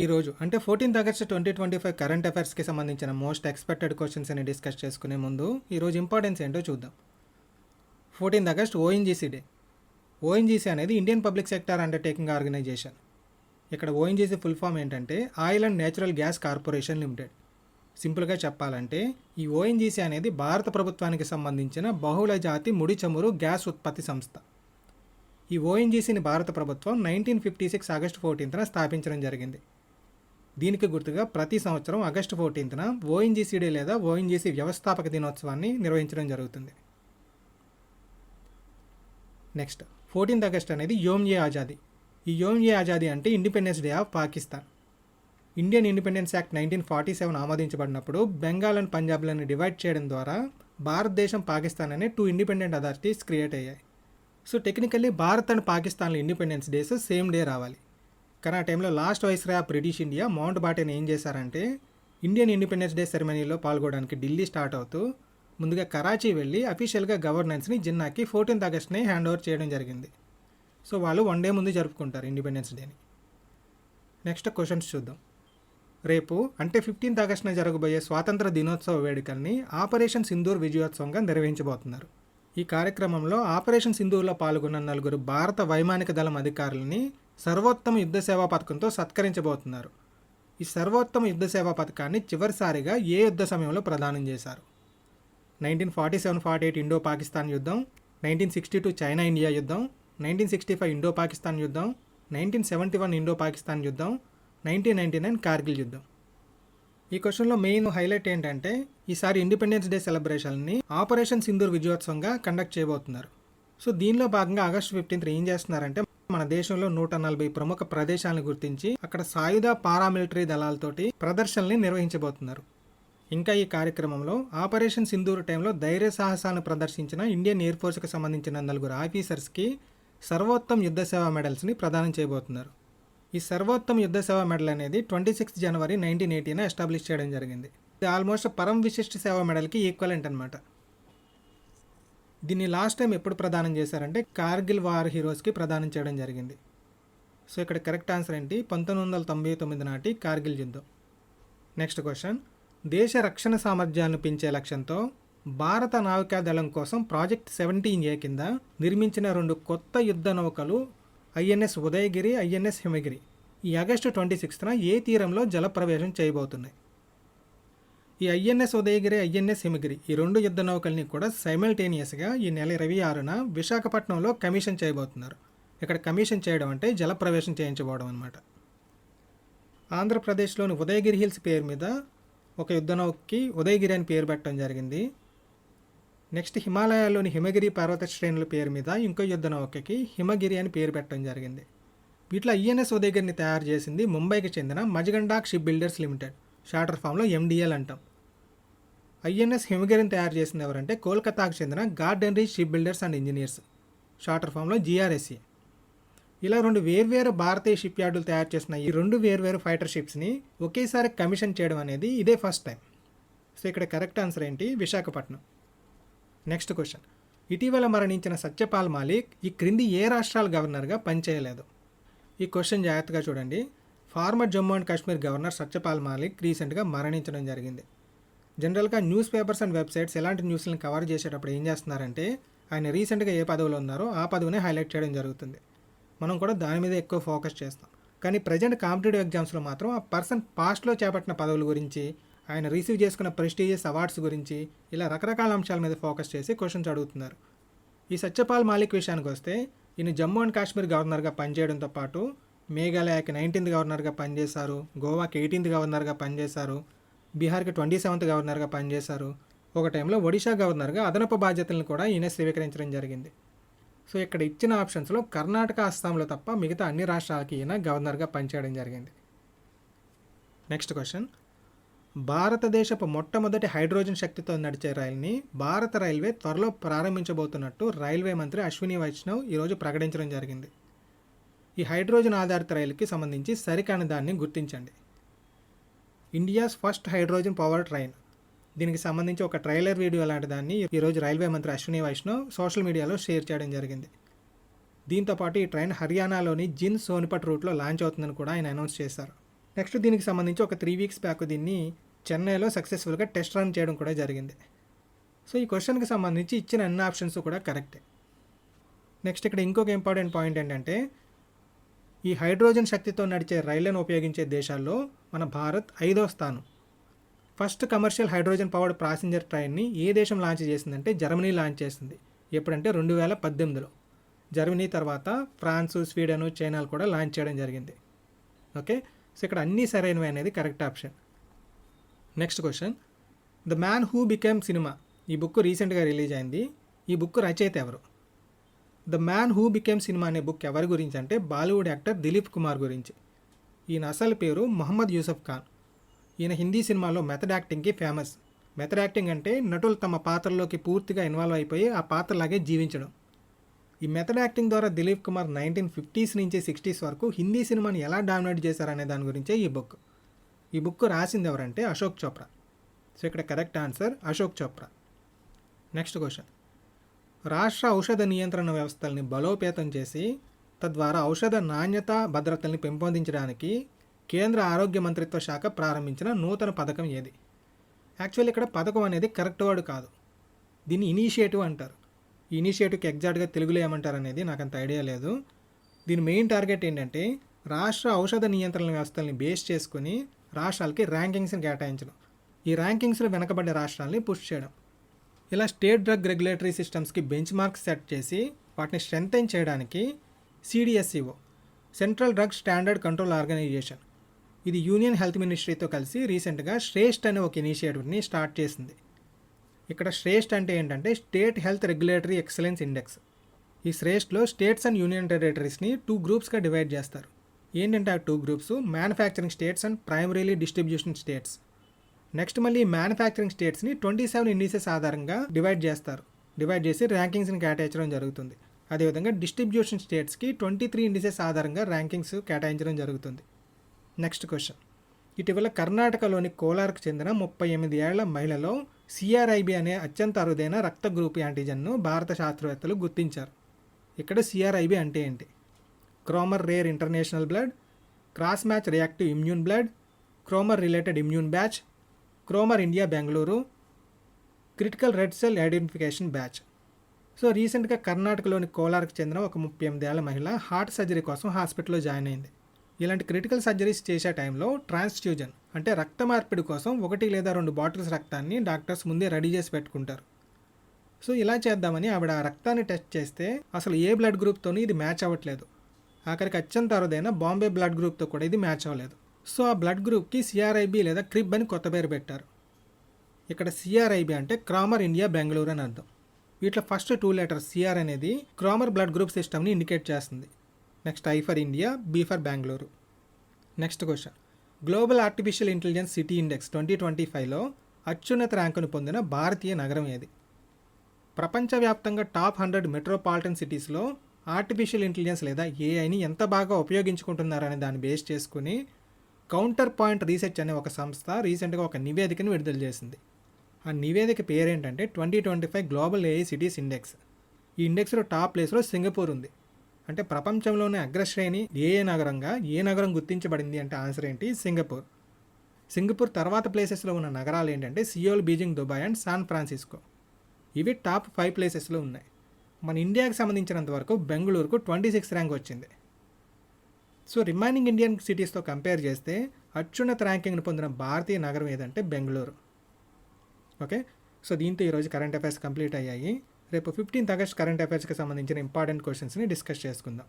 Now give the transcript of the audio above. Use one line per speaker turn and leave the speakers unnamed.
ఈ రోజు అంటే fourteenth August twenty twenty five current అఫైర్స్కి సంబంధించిన మోస్ట్ ఎక్స్పెక్టెడ్ క్వశ్చన్స్ అని డిస్కస్ చేసుకునే ముందు ఈరోజు ఇంపార్టెన్స్ ఏంటో చూద్దాం. Fourteenth August ONGC day ONGC అనేది Indian public sector undertaking organisation ఇక్కడ ఓఎన్జీసీ ఫుల్ ఫామ్ ఏంటంటే oil and natural gas corporation limited సింపుల్గా చెప్పాలంటే ఈ ఓఎన్జీసీ అనేది భారత ప్రభుత్వానికి సంబంధించిన బహుళ జాతి ముడి చమురు గ్యాస్ ఉత్పత్తి సంస్థ. ఈ ఓఎన్జీసీని భారత ప్రభుత్వం నైన్టీన్ ఫిఫ్టీ సిక్స్ ఆగస్టు ఫోర్టీన్త్న స్థాపించడం జరిగింది. దీనికి గుర్తుగా ప్రతి సంవత్సరం ఆగస్టు ఫోర్టీన్త్న ఓఎన్జీసీ డే లేదా ఓఎన్జీసీ వ్యవస్థాపక దినోత్సవాన్ని నిర్వహించడం జరుగుతుంది. నెక్స్ట్ ఫోర్టీన్త్ ఆగస్ట్ అనేది యోమ్ ఏ ఆజాదీ. ఈ యోమ్ ఏ ఆజాదీ అంటే independence day of Pakistan. Indian independence act nineteen forty seven ఆమోదించబడినప్పుడు Bengal and పంజాబ్లను డివైడ్ చేయడం ద్వారా భారతదేశం పాకిస్తాన్ అనే టూ ఇండిపెండెంట్ అథారిటీస్ క్రియేట్ అయ్యాయి. సో టెక్నికల్లీ భారత్ అండ్ పాకిస్తాన్లో ఇండిపెండెన్స్ డేస్ సేమ్ డే రావాలి. కానీ ఆ టైంలో లాస్ట్ వైస్రాయ్ రా బ్రిటిష్ ఇండియా మౌంట్ బాటన్ ఏం చేశారంటే ఇండియన్ ఇండిపెండెన్స్ డే సెరమనీలో పాల్గొనడానికి ఢిల్లీ స్టార్ట్ అవుతూ ముందుగా కరాచీ వెళ్ళి అఫీషియల్గా గవర్నెన్స్ని జిన్నాకి ఫోర్టీన్త్ ఆగస్ట్ని హ్యాండ్ ఓవర్ చేయడం జరిగింది. సో వాళ్ళు వన్ డే ముందు జరుపుకుంటారు ఇండిపెండెన్స్ డేని. నెక్స్ట్ క్వశ్చన్స్ చూద్దాం. రేపు అంటే ఫిఫ్టీన్త్ ఆగస్టున జరగబోయే స్వాతంత్ర దినోత్సవ వేడుకల్ని ఆపరేషన్ సింధూర్ విజయోత్సవంగా నిర్వహించబోతున్నారు. ఈ కార్యక్రమంలో ఆపరేషన్ సింధూర్లో పాల్గొన్న నలుగురు భారత వైమానిక దళం అధికారులని సర్వోత్తమ యుద్ధ సేవా పథకంతో సత్కరించబోతున్నారు. ఈ సర్వోత్తమ యుద్ధ సేవా పథకాన్ని చివరిసారిగా ఏ యుద్ధ సమయంలో ప్రదానం చేశారు? Nineteen forty seven forty eight Indo Pakistan యుద్ధం nineteen sixty two China India యుద్ధం nineteen sixty five Indo Pakistan యుద్ధం nineteen seventy one Indo Pakistan యుద్ధం నైన్టీన్ నైన్టీ నైన్ కార్గిల్ యుద్ధం. ఈ క్వశ్చన్లో మెయిన్ హైలైట్ ఏంటంటే ఈసారి ఇండిపెండెన్స్ డే సెలబ్రేషన్ని ఆపరేషన్ సింధూర్ విజయోత్సవంగా కండక్ట్ చేయబోతున్నారు. సో దీనిలో భాగంగా ఆగస్టు ఫిఫ్టీన్త్ ఏం చేస్తున్నారంటే మన దేశంలో నూట నలభై ప్రముఖ ప్రదేశాలను గుర్తించి అక్కడ సాయుధ పారామిలిటరీ దళాలతోటి ప్రదర్శనల్ని నిర్వహించబోతున్నారు. ఇంకా ఈ కార్యక్రమంలో ఆపరేషన్ సింధూరు టైంలో ధైర్య సాహసాన్ని ప్రదర్శించిన ఇండియన్ ఎయిర్ ఫోర్స్కి సంబంధించిన నలుగురు ఆఫీసర్స్కి సర్వోత్తమ యుద్ధ సేవా మెడల్స్ని ప్రదానం చేయబోతున్నారు. ఈ సర్వోత్తమ యుద్ధ సేవా మెడల్ అనేది ట్వంటీ సిక్స్ జనవరి నైన్టీన్ ఎయిటీన ఎస్టాబ్లిష్ చేయడం జరిగింది. ఇది ఆల్మోస్ట్ పరం విశిష్ట సేవా మెడల్కి ఈక్వలెంట్ అనమాట దీన్ని లాస్ట్ టైం ఎప్పుడు ప్రదానం చేశారంటే కార్గిల్ వార్ హీరోస్కి ప్రదానం చేయడం జరిగింది. సో ఇక్కడ కరెక్ట్ ఆన్సర్ ఏంటి? పంతొమ్మిది వందల తొంభై తొమ్మిది నాటి కార్గిల్ యుద్ధం. నెక్స్ట్ క్వశ్చన్ దేశ రక్షణ సామర్థ్యాన్ని పెంచే లక్ష్యంతో భారత నావికాదళం కోసం ప్రాజెక్ట్ సెవెంటీన్ ఏ కింద నిర్మించిన రెండు కొత్త యుద్ధ నౌకలు ఐఎన్ఎస్ ఉదయగిరి ఐఎన్ఎస్ హిమగిరి. ఈ ఆగస్టు ట్వంటీ సిక్స్త్న ఏ తీరంలో జలప్రవేశం చేయబోతున్నాయి? ఈ ఐఎన్ఎస్ ఉదయగిరి ఐఎన్ఎస్ హిమగిరి ఈ రెండు యుద్ధ నౌకల్ని కూడా సైమల్టేనియస్గా ఈ నెల ఇరవై ఆరున విశాఖపట్నంలో కమిషన్ చేయబోతున్నారు. ఇక్కడ కమిషన్ చేయడం అంటే జలప్రవేశం చేయించబోవడం అనమాట ఆంధ్రప్రదేశ్లోని ఉదయగిరి హిల్స్ పేరు మీద ఒక యుద్ధ నౌకకి ఉదయగిరి అని పేరు పెట్టడం జరిగింది. నెక్స్ట్ హిమాలయాల్లోని హిమగిరి పర్వత శ్రేణుల పేరు మీద ఇంకో యుద్ధ నౌకకి హిమగిరి అని పేరు పెట్టడం జరిగింది. వీటిలో ఐఎన్ఎస్ ఉదయగిరిని తయారు చేసింది ముంబైకి చెందిన Mazagon Dock ship builders limited shorter ఫామ్లో ఎండిఎల్ అంటాం. ఐఎన్ఎస్ హిమగిరిని తయారు చేసింది ఎవరంటే కోల్కతాకు చెందిన garden ship builders and engineers shorter ఫామ్లో జీఆర్ఎస్సి ఇలా రెండు వేర్వేరు భారతీయ షిప్ యార్డులు తయారు చేసిన ఈ రెండు వేర్వేరు ఫైటర్ షిప్స్ని ఒకేసారి కమిషన్ చేయడం అనేది ఇదే ఫస్ట్ టైం. సో ఇక్కడ కరెక్ట్ ఆన్సర్ ఏంటి? విశాఖపట్నం. Next question. ఇటీవల మరణించిన సత్యపాల్ మాలిక్ ఈ క్రింది ఏ రాష్ట్రాల గవర్నర్గా పనిచేయలేదు? ఈ క్వశ్చన్ జాగ్రత్తగా చూడండి. Former Jammu and Kashmir governor Satyapal Malik రీసెంట్గా మరణించడం జరిగింది. జనరల్గా న్యూస్ పేపర్స్ అండ్ వెబ్సైట్స్ ఎలాంటి న్యూస్లను కవర్ చేసేటప్పుడు ఏం చేస్తున్నారంటే ఆయన రీసెంట్గా ఏ పదవిలో ఉన్నారో ఆ పదవిని హైలైట్ చేయడం జరుగుతుంది. మనం కూడా దాని మీద ఎక్కువ ఫోకస్ చేస్తాం. కానీ ప్రజెంట్ కాంపిటేటివ్ ఎగ్జామ్స్లో మాత్రం ఆ పర్సన్ పాస్ట్లో చేపట్టిన పదవుల గురించి ఆయన రిసీవ్ చేసుకున్న ప్రెస్టీజియస్ అవార్డ్స్ గురించి ఇలా రకరకాల అంశాల మీద ఫోకస్ చేసి క్వశ్చన్స్ అడుగుతున్నారు. ఈ సత్యపాల్ మాలిక్ విషయానికి వస్తే ఈయన జమ్మూ అండ్ కాశ్మీర్ గవర్నర్గా పనిచేయడంతో పాటు మేఘాలయకి నైన్టీన్త్ గవర్నర్గా పనిచేశారు గోవాకి ఎయిటీన్త్ గవర్నర్గా పనిచేశారు బీహార్కి ట్వంటీ సెవెంత్ గవర్నర్గా పనిచేశారు. ఒక టైంలో ఒడిషా గవర్నర్గా అదనపు బాధ్యతలను కూడా ఈయన స్వీకరించడం జరిగింది. సో ఇక్కడ ఇచ్చిన ఆప్షన్స్లో కర్ణాటక అస్సాంలో తప్ప మిగతా అన్ని రాష్ట్రాలకి ఈయన గవర్నర్గా పనిచేయడం జరిగింది. Next question. భారతదేశపు మొట్టమొదటి హైడ్రోజన్ శక్తితో నడిచే రైల్ని భారత రైల్వే త్వరలో ప్రారంభించబోతున్నట్టు రైల్వే మంత్రి అశ్విని వైష్ణవ్ ఈరోజు ప్రకటించడం జరిగింది. ఈ హైడ్రోజన్ ఆధారిత రైలుకి సంబంధించి సరికాని దాన్ని గుర్తించండి. India's first hydrogen power train. దీనికి సంబంధించి ఒక ట్రైలర్ వీడియో లాంటి దాన్ని ఈరోజు రైల్వే మంత్రి అశ్విని వైష్ణవ్ సోషల్ మీడియాలో షేర్ చేయడం జరిగింది. దీంతోపాటు ఈ ట్రైన్ హర్యానాలోని జిన్ సోనిపట్ రూట్లో లాంచ్ అవుతుందని కూడా ఆయన అనౌన్స్ చేశారు. నెక్స్ట్ దీనికి సంబంధించి ఒక త్రీ వీక్స్ బ్యాక్ దీన్ని చెన్నైలో సక్సెస్ఫుల్గా టెస్ట్ రన్ చేయడం కూడా జరిగింది. సో ఈ క్వశ్చన్కి సంబంధించి ఇచ్చిన అన్ని ఆప్షన్స్ కూడా కరెక్టే. నెక్స్ట్ ఇక్కడ ఇంకొక ఇంపార్టెంట్ పాయింట్ ఏంటంటే ఈ హైడ్రోజన్ శక్తితో నడిచే రైళ్ళను ఉపయోగించే దేశాల్లో మన భారత్ ఐదో స్థానం. First commercial hydrogen powered passenger ట్రైన్ని ఏ దేశం లాంచ్ చేసిందంటే జర్మనీ లాంచ్ చేసింది. ఎప్పుడంటే రెండు వేల పద్దెనిమిదిలో. జర్మనీ తర్వాత ఫ్రాన్సు స్వీడను చైనాలు కూడా లాంచ్ చేయడం జరిగింది. ఓకే? సో ఇక్కడ అన్నీ సరైనవి అనేది correct option. Next question. The man who became cinema ఈ బుక్ రీసెంట్గా రిలీజ్ అయింది. ఈ బుక్ రచయిత ఎవరు? The man who became cinema అనే బుక్ ఎవరి గురించి అంటే బాలీవుడ్ యాక్టర్ దిలీప్ కుమార్ గురించి. ఈయన అసలు పేరు మహమ్మద్ యూసఫ్ ఖాన్. ఈయన హిందీ సినిమాలో మెథడ్ యాక్టింగ్కి ఫేమస్. మెథడ్ యాక్టింగ్ అంటే నటులు తమ పాత్రలోకి పూర్తిగా ఇన్వాల్వ్ అయిపోయి ఆ పాత్రలాగే జీవించడం. ఈ మెథడ్ యాక్టింగ్ ద్వారా దిలీప్ కుమార్ నైన్టీన్ ఫిఫ్టీస్ నుంచి సిక్స్టీస్ వరకు హిందీ సినిమాని ఎలా డామినేట్ చేశారనే దాని గురించే ఈ బుక్. ఈ బుక్ రాసింది ఎవరంటే అశోక్ చోప్రా. సో ఇక్కడ correct answer Ashok Chopra. Next question. రాష్ట్ర ఔషధ నియంత్రణ వ్యవస్థల్ని బలోపేతం చేసి తద్వారా ఔషధ నాణ్యత భద్రతల్ని పెంపొందించడానికి కేంద్ర ఆరోగ్య మంత్రిత్వ శాఖ ప్రారంభించిన నూతన పథకం ఏది? యాక్చువల్లీ ఇక్కడ పథకం అనేది కరెక్ట్ వర్డ్ కాదు. దీన్ని ఇనిషియేటివ్ అంటారు. ఈ ఇనిషియేటివ్కి ఎగ్జాక్ట్గా తెలుగులో ఏమంటారు అనేది నాకు అంత ఐడియా లేదు. దీని మెయిన్ టార్గెట్ ఏంటంటే రాష్ట్ర ఔషధ నియంత్రణ వ్యవస్థల్ని బేస్ చేసుకుని రాష్ట్రాలకి ర్యాంకింగ్స్ని కేటాయించడం. ఈ ర్యాంకింగ్స్లో వెనకబడ్డ రాష్ట్రాలని పుష్ చేయడం. ఇలా స్టేట్ డ్రగ్ రెగ్యులేటరీ సిస్టమ్స్కి బెంచ్ మార్క్స్ సెట్ చేసి వాటిని స్ట్రెంగ్తెన్ చేయడానికి CDSCO central drug standard control organisation ఇది యూనియన్ హెల్త్ మినిస్ట్రీతో కలిసి రీసెంట్గా శ్రేష్ఠ్ అనే ఒక ఇనిషియేటివ్ని స్టార్ట్ చేసింది. ఇక్కడ శ్రేష్ఠ్ అంటే ఏంటంటే state health regulatory excellence index. ఈ శ్రేష్ఠ్లో స్టేట్స్ అండ్ యూనియన్ టెరిటరీస్ని టూ గ్రూప్స్గా డివైడ్ చేస్తారు. ఏంటంటే ఆ two groups? Manufacturing states and primarily distribution states. Next మళ్ళీ మ్యానుఫ్యాక్చరింగ్ స్టేట్స్ని ట్వంటీ సెవెన్ ఇండిసెస్ ఆధారంగా డివైడ్ చేస్తారు. డివైడ్ చేసి ర్యాంకింగ్స్ని కేటాయించడం జరుగుతుంది. అదేవిధంగా డిస్ట్రిబ్యూషన్ స్టేట్స్కి ట్వంటీ త్రీ ఇండిసెస్ ఆధారంగా ర్యాంకింగ్స్ కేటాయించడం జరుగుతుంది. నెక్స్ట్ క్వశ్చన్ ఇటీవల కర్ణాటకలోని కోలార్కు చెందిన ముప్పై ఎనిమిది ఏళ్ళ మహిళలో సిఆర్ఐబి అనే అత్యంత అరుదైన రక్త గ్రూప్ యాంటీజన్ను భారత శాస్త్రవేత్తలు గుర్తించారు. ఇక్కడ సిఆర్ఐబి అంటే ఏంటి? Cromer rare international blood cross match reactive immune blood Cromer related immune batch Cromer India Bengaluru critical red cell identification batch so రీసెంట్గా కర్ణాటకలోని కోలార్కు చెందిన ఒక ముప్పై ఎనిమిదేళ్ళ మహిళ హార్ట్ సర్జరీ కోసం హాస్పిటల్లో జాయిన్ అయింది. ఇలాంటి క్రిటికల్ సర్జరీస్ చేసే టైంలో ట్రాన్స్ఫ్యూజన్ అంటే రక్త మార్పిడి కోసం ఒకటి లేదా రెండు బాటిల్స్ రక్తాన్ని డాక్టర్స్ ముందే రెడీ చేసి పెట్టుకుంటారు. సో ఇలా చేద్దామని ఆవిడ ఆ రక్తాన్ని టెస్ట్ చేస్తే అసలు ఏ బ్లడ్ గ్రూప్తోనూ ఇది మ్యాచ్ అవ్వట్లేదు. ఆఖరికి అత్యంత అరుదైన బాంబే బ్లడ్ గ్రూప్తో కూడా ఇది మ్యాచ్ అవ్వలేదు. సో ఆ బ్లడ్ గ్రూప్కి సిఆర్ఐబి లేదా క్రిబ్ అని కొత్త పేరు పెట్టారు. ఇక్కడ సిఆర్ఐబి అంటే క్రామర్ ఇండియా బెంగళూరు అని అర్థం. వీటిలో ఫస్ట్ టూ లెటర్ సిఆర్ అనేది క్రామర్ బ్లడ్ గ్రూప్ సిస్టమ్ని ఇండికేట్ చేస్తుంది. Next I for India B for Bengaluru. Next question. Global artificial intelligence city index twenty twenty ఫైవ్లో అత్యున్నత ర్యాంకును పొందిన భారతీయ నగరం ఏది? ప్రపంచవ్యాప్తంగా టాప్ హండ్రెడ్ మెట్రోపాలిటన్ సిటీస్లో ఆర్టిఫిషియల్ ఇంటెలిజెన్స్ లేదా ఏఐని ఎంత బాగా ఉపయోగించుకుంటున్నారనే దాన్ని బేస్ చేసుకుని కౌంటర్ పాయింట్ రీసెర్చ్ అనే ఒక సంస్థ రీసెంట్గా ఒక నివేదికను విడుదల చేసింది. ఆ నివేదిక పేరేంటంటే twenty twenty five global AI cities index. ఈ ఇండెక్స్లో టాప్ ప్లేస్లో సింగపూర్ ఉంది. అంటే ప్రపంచంలోనే అగ్రశ్రేణి ఏ ఏ నగరంగా ఏ నగరం గుర్తించబడింది అంటే ఆన్సర్ ఏంటి? సింగపూర్. సింగపూర్ తర్వాత ప్లేసెస్లో ఉన్న నగరాలు ఏంటంటే Seoul Beijing Dubai and San Francisco. ఇవి టాప్ ఫైవ్ ప్లేసెస్లో ఉన్నాయి. మన ఇండియాకి సంబంధించినంత వరకు బెంగళూరుకు ట్వంటీ సిక్స్ ర్యాంక్ వచ్చింది. సో రిమైనింగ్ ఇండియన్ సిటీస్తో కంపేర్ చేస్తే అత్యున్నత ర్యాంకింగ్ను పొందిన భారతీయ నగరం ఏదంటే బెంగళూరు. ఓకే? సో దీంతో ఈరోజు కరెంట్ అఫైర్స్ కంప్లీట్ అయ్యాయి. రేపు ఫిఫ్టీన్త్ ఆగస్ట్ కరెంట్ అఫైర్స్కి సంబంధించిన ఇంపార్టెంట్ క్వశ్చన్స్ని డిస్కస్ చేసుకుందాం.